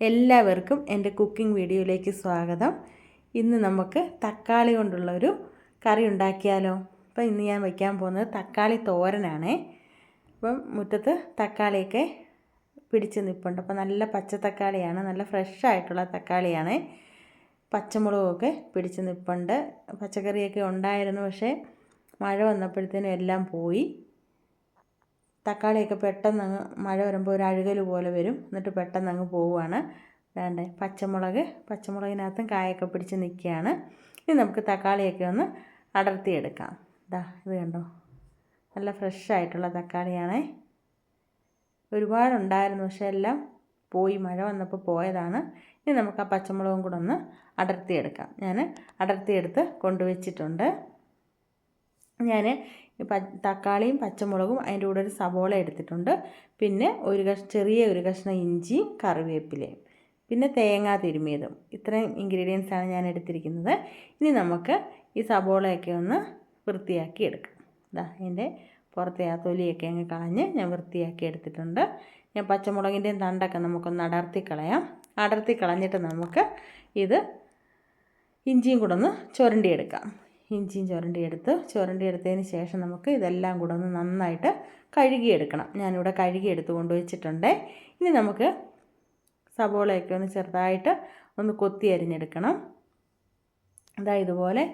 എല്ലാവർക്കും എന്റെ കുക്കിംഗ് വീഡിയോയിലേക്ക് സ്വാഗതം. ഇന്ന് നമുക്ക് തക്കാളി കൊണ്ടുള്ള ഒരു കറി ഉണ്ടാക്കിയാലോ? അപ്പോൾ ഇന്ന് ഞാൻ വയ്ക്കാൻ പോകുന്നത് തക്കാളി തോരനാണേ. അപ്പം മുറ്റത്ത് തക്കാളിയൊക്കെ പിടിച്ച് നിൽപ്പുണ്ട് അപ്പോൾ നല്ല പച്ച തക്കാളിയാണ് നല്ല ഫ്രഷ് ആയിട്ടുള്ള തക്കാളിയാണ്. പച്ചമുളകൊക്കെ പിടിച്ച് നിൽപ്പുണ്ട് പച്ചക്കറിയൊക്കെ ഉണ്ടായിരുന്നു പക്ഷേ മഴ വന്നപ്പോഴത്തേനും എല്ലാം പോയി. തക്കാളിയൊക്കെ പെട്ടെന്ന് അങ്ങ് മഴ വരുമ്പോൾ ഒരു അഴുകൽ പോലെ വരും. എന്നിട്ട് പെട്ടെന്ന് അങ്ങ് പോവുകയാണ്. വേണ്ടേ? പച്ചമുളക് പച്ചമുളകിനകത്തും കായൊക്കെ പിടിച്ച് നിൽക്കുകയാണ്. ഇനി നമുക്ക് തക്കാളിയൊക്കെ ഒന്ന് അടർത്തിയെടുക്കാം. ഇതാ ഇത് കണ്ടോ? നല്ല ഫ്രഷ് ആയിട്ടുള്ള തക്കാളിയാണേ. ഒരുപാടുണ്ടായിരുന്നു പക്ഷേ എല്ലാം പോയി. മഴ വന്നപ്പോൾ പോയതാണ്. ഇനി നമുക്ക് ആ പച്ചമുളകും കൂടെ ഒന്ന് അടർത്തിയെടുക്കാം. ഞാൻ അടർത്തിയെടുത്ത് കൊണ്ടുവച്ചിട്ടുണ്ട്. ഞാൻ തക്കാളിയും പച്ചമുളകും അതിന്റെ കൂടെ ഒരു സവോള എടുത്തിട്ടുണ്ട്. പിന്നെ ഒരു കഷ് ചെറിയ ഒരു കഷ്ണം ഇഞ്ചി കറിവേപ്പിലയും പിന്നെ തേങ്ങ തിരുമിയതും. ഇത്രയും ഇൻഗ്രീഡിയൻസ് ആണ് ഞാൻ എടുത്തിരിക്കുന്നത്. ഇനി നമുക്ക് ഈ സബോളയൊക്കെ ഒന്ന് വൃത്തിയാക്കി എടുക്കാം. ഇതാ അതിന്റെ പുറത്തെ ആ തൊലിയൊക്കെ അങ്ങ് കളഞ്ഞ് ഞാൻ വൃത്തിയാക്കി എടുത്തിട്ടുണ്ട്. ഞാൻ പച്ചമുളകിന്റെയും തണ്ടൊക്കെ നമുക്കൊന്ന് അടർത്തി കളയാം. അടർത്തി കളഞ്ഞിട്ട് നമുക്ക് ഇത് ഇഞ്ചിയും കൂടെ ഒന്ന് ചുരണ്ടിയെടുക്കാം. ഇഞ്ചിയും ചുരണ്ടിയെടുത്ത് ചുരണ്ടിയെടുത്തതിന് ശേഷം നമുക്ക് ഇതെല്ലാം കൂടെ ഒന്ന് നന്നായിട്ട് കഴുകിയെടുക്കണം. ഞാനിവിടെ കഴുകിയെടുത്ത് കൊണ്ടുവച്ചിട്ടുണ്ട് ഇനി നമുക്ക് സബോളയൊക്കെ ഒന്ന് ചെറുതായിട്ട് ഒന്ന് കൊത്തി അരിഞ്ഞെടുക്കണം. അതാ ഇതുപോലെ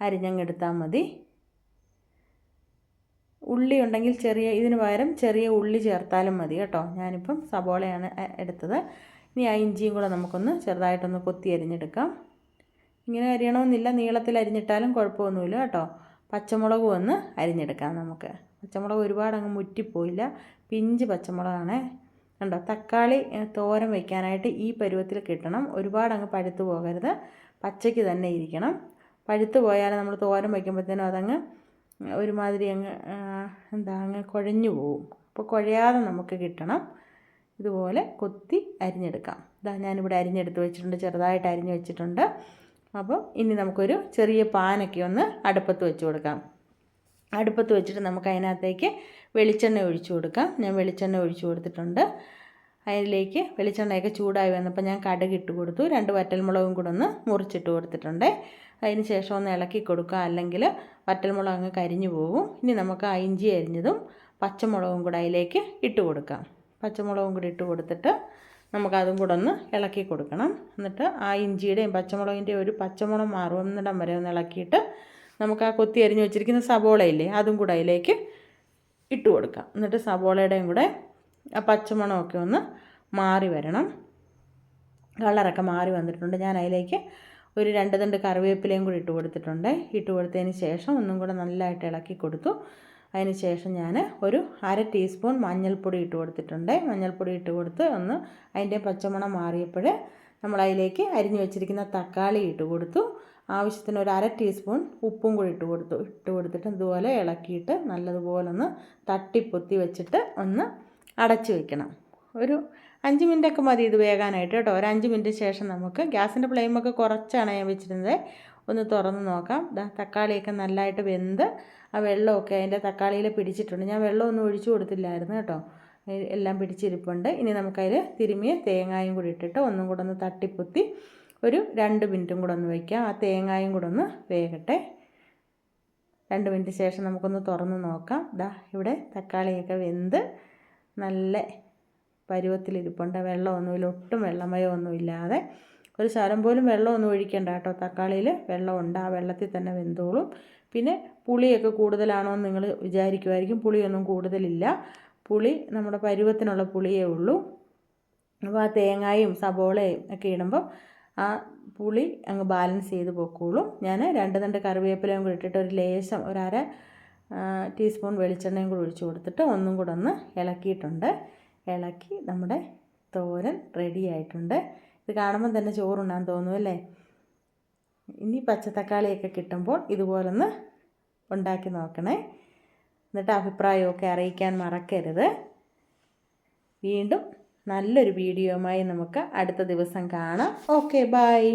അരിഞ്ഞങ്ങെടുത്താൽ മതി. ഉള്ളി ഉണ്ടെങ്കിൽ ചെറിയ ഇതിന് പകരം ചെറിയ ഉള്ളി ചേർത്താലും മതി കേട്ടോ. ഞാനിപ്പം സബോളയാണ് എടുത്തത്. ഇനി ആ ഇഞ്ചിയും കൂടെ നമുക്കൊന്ന് ചെറുതായിട്ടൊന്ന് കൊത്തി അരിഞ്ഞെടുക്കാം. ഇങ്ങനെ അരിയണമെന്നില്ല. നീളത്തിൽ അരിഞ്ഞിട്ടാലും കുഴപ്പമൊന്നുമില്ല കേട്ടോ. പച്ചമുളക് ഒന്ന് അരിഞ്ഞെടുക്കാം നമുക്ക്. പച്ചമുളക് ഒരുപാട് അങ്ങ് മുറ്റിപ്പോയില്ല. പിഞ്ച് പച്ചമുളകാണ്. കണ്ടോ? തക്കാളി തോരൻ വയ്ക്കാനായിട്ട് ഈ പരുവത്തിൽ കിട്ടണം. ഒരുപാട് അങ്ങ് പഴുത്ത് പോകരുത്. പച്ചയ്ക്ക് തന്നെ ഇരിക്കണം. പഴുത്ത് പോയാൽ നമ്മൾ തോരൻ വയ്ക്കുമ്പോഴത്തേനും അതങ്ങ് ഒരുമാതിരി അങ്ങ് എന്താ അങ്ങ് കുഴഞ്ഞു പോവും. അപ്പോൾ കുഴയാതെ നമുക്ക് കിട്ടണം. ഇതുപോലെ കൊത്തി അരിഞ്ഞെടുക്കാം. ഇതാ ഞാനിവിടെ അരിഞ്ഞെടുത്ത് വെച്ചിട്ടുണ്ട്. ചെറുതായിട്ട് അരിഞ്ഞ് വെച്ചിട്ടുണ്ട്. അപ്പോൾ ഇനി നമുക്കൊരു ചെറിയ പാനൊക്കെ ഒന്ന് അടുപ്പത്ത് വെച്ച് കൊടുക്കാം. അടുപ്പത്ത് വെച്ചിട്ട് നമുക്ക് അതിനകത്തേക്ക് വെളിച്ചെണ്ണ ഒഴിച്ചു കൊടുക്കാം. ഞാൻ വെളിച്ചെണ്ണ ഒഴിച്ചു കൊടുത്തിട്ടുണ്ട്. അതിലേക്ക് വെളിച്ചെണ്ണയൊക്കെ ചൂടായി വന്നപ്പോൾ ഞാൻ കടുക് ഇട്ട് കൊടുത്തു. രണ്ട് വറ്റൽമുളകും കൂടെ ഒന്ന് മുറിച്ചിട്ട് കൊടുത്തിട്ടുണ്ട്. അതിന് ശേഷം ഒന്ന് ഇളക്കി കൊടുക്കുക. അല്ലെങ്കിൽ വറ്റൽമുളക് അങ്ങ് കരിഞ്ഞു പോകും ഇനി നമുക്ക് ആ ഇഞ്ചി അരിഞ്ഞതും പച്ചമുളകും കൂടെ അതിലേക്ക് ഇട്ട് കൊടുക്കാം. പച്ചമുളകും കൂടി ഇട്ട് കൊടുത്തിട്ട് നമുക്കതും കൂടെ ഒന്ന് ഇളക്കി കൊടുക്കണം. എന്നിട്ട് ആ ഇഞ്ചിയുടെയും പച്ചമുളകിന്റെയും ഒരു പച്ചമുളക് മാറുന്നിടം വരെ ഒന്ന് ഇളക്കിയിട്ട് നമുക്ക് ആ കൊത്തി അരിഞ്ഞ് വെച്ചിരിക്കുന്ന സബോളയില്ലേ അതും കൂടെ അതിലേക്ക് ഇട്ട് കൊടുക്കാം. എന്നിട്ട് സബോളയുടെയും കൂടെ ആ പച്ചമണമൊക്കെ ഒന്ന് മാറി വരണം. കളറൊക്കെ മാറി വന്നിട്ടുണ്ട്. ഞാൻ അതിലേക്ക് ഒരു രണ്ട് തണ്ട് കറിവേപ്പിലയും കൂടി ഇട്ട് കൊടുത്തിട്ടുണ്ട്. ഇട്ട് കൊടുത്തതിന് ശേഷം ഒന്നും കൂടെ നല്ലതായിട്ട് ഇളക്കി കൊടുത്തു. അതിന് ശേഷം ഞാൻ ഒരു അര ടീസ്പൂൺ മഞ്ഞൾപ്പൊടി ഇട്ട് കൊടുത്തിട്ടുണ്ട്. മഞ്ഞൾപ്പൊടി ഇട്ട് കൊടുത്ത് ഒന്ന് അതിന്റെ പച്ചമണം മാറിയപ്പോൾ നമ്മൾ അതിലേക്ക് അരിഞ്ഞു വെച്ചിരിക്കുന്ന തക്കാളി ഇട്ട് കൊടുത്തു. ആവശ്യത്തിന് ഒരു അര ടീസ്പൂൺ ഉപ്പും കൂടി ഇട്ട് കൊടുത്തു. ഇട്ട് കൊടുത്തിട്ട് ഇതുപോലെ ഇളക്കിയിട്ട് നല്ലതുപോലെ ഒന്ന് തട്ടിപ്പൊത്തി വെച്ചിട്ട് ഒന്ന് അടച്ചു വെക്കണം. ഒരു അഞ്ച് മിനിറ്റൊക്കെ മതി ഇത് വേകാനായിട്ട് കേട്ടോ. ഒരു അഞ്ച് മിനിറ്റ് ശേഷം നമുക്ക് ഗ്യാസിന്റെ ഫ്ലെയിമൊക്കെ കുറച്ചാണ് ഞാൻ വെച്ചിരുന്നത്. ഒന്ന് തുറന്ന് നോക്കാം. തക്കാളിയൊക്കെ നല്ലതായിട്ട് വെന്ത് ആ വെള്ളമൊക്കെ അതിന്റെ തക്കാളിയിൽ പിടിച്ചിട്ടുണ്ട്. ഞാൻ വെള്ളമൊന്നും ഒഴിച്ചു കൊടുത്തില്ലായിരുന്നു കേട്ടോ. എല്ലാം പിടിച്ചിരിപ്പുണ്ട്. ഇനി നമുക്കതിൽ തിരുമിയ തേങ്ങായും കൂടി ഇട്ടിട്ട് ഒന്നും കൂടെ ഒന്ന് തട്ടിപ്പൊത്തി ഒരു രണ്ട് മിനിറ്റും കൂടെ ഒന്ന് വയ്ക്കാം ആ തേങ്ങായും കൂടെ ഒന്ന് വേകട്ടെ. രണ്ട് മിനിറ്റ് ശേഷം നമുക്കൊന്ന് തുറന്ന് നോക്കാം. ദാ ഇവിടെ തക്കാളിയൊക്കെ വെന്ത് നല്ല പരുവത്തിലിരിപ്പുണ്ട്. വെള്ളമൊന്നുമില്ല ഒട്ടും വെള്ളമയോ ഇല്ലാതെ ഒരു ശരം പോലും വെള്ളമൊന്നും ഒഴിക്കേണ്ട കേട്ടോ. തക്കാളിയിൽ വെള്ളമുണ്ട് ആ വെള്ളത്തിൽ തന്നെ വെന്തോളും. പിന്നെ പുളിയൊക്കെ കൂടുതലാണോ എന്ന് നിങ്ങൾ വിചാരിക്കുമായിരിക്കും പുളിയൊന്നും കൂടുതലില്ല. പുളി നമ്മുടെ പരുവത്തിനുള്ള പുളിയേ ഉള്ളൂ. അപ്പോൾ ആ തേങ്ങായും സബോളയും ഒക്കെ ഇടുമ്പം ആ പുളി അങ്ങ് ബാലൻസ് ചെയ്ത് പൊക്കോളും. ഞാൻ രണ്ട് തണ്ട് കറിവേപ്പിലയും കൂടി ഇട്ടിട്ട് ഒരു ലേശം ഒരര ടീസ്പൂൺ വെളിച്ചെണ്ണയും കൂടി ഒഴിച്ച് കൊടുത്തിട്ട് ഒന്നും കൂടെ ഒന്ന് ഇളക്കിയിട്ടുണ്ട്. ഇളക്കി നമ്മുടെ തോരൻ റെഡി ആയിട്ടുണ്ട്. ഇത് കാണുമ്പോൾ തന്നെ ചോറുണ്ണാൻ തോന്നും അല്ലേ? ഇനി പച്ചത്തക്കാളിയൊക്കെ കിട്ടുമ്പോൾ ഇതുപോലൊന്ന് ഉണ്ടാക്കി നോക്കണേ. എന്നിട്ട് അഭിപ്രായമൊക്കെ അറിയിക്കാൻ മറക്കരുത്. വീണ്ടും നല്ലൊരു വീഡിയോയുമായി നമുക്ക് അടുത്ത ദിവസം കാണാം. Okay bye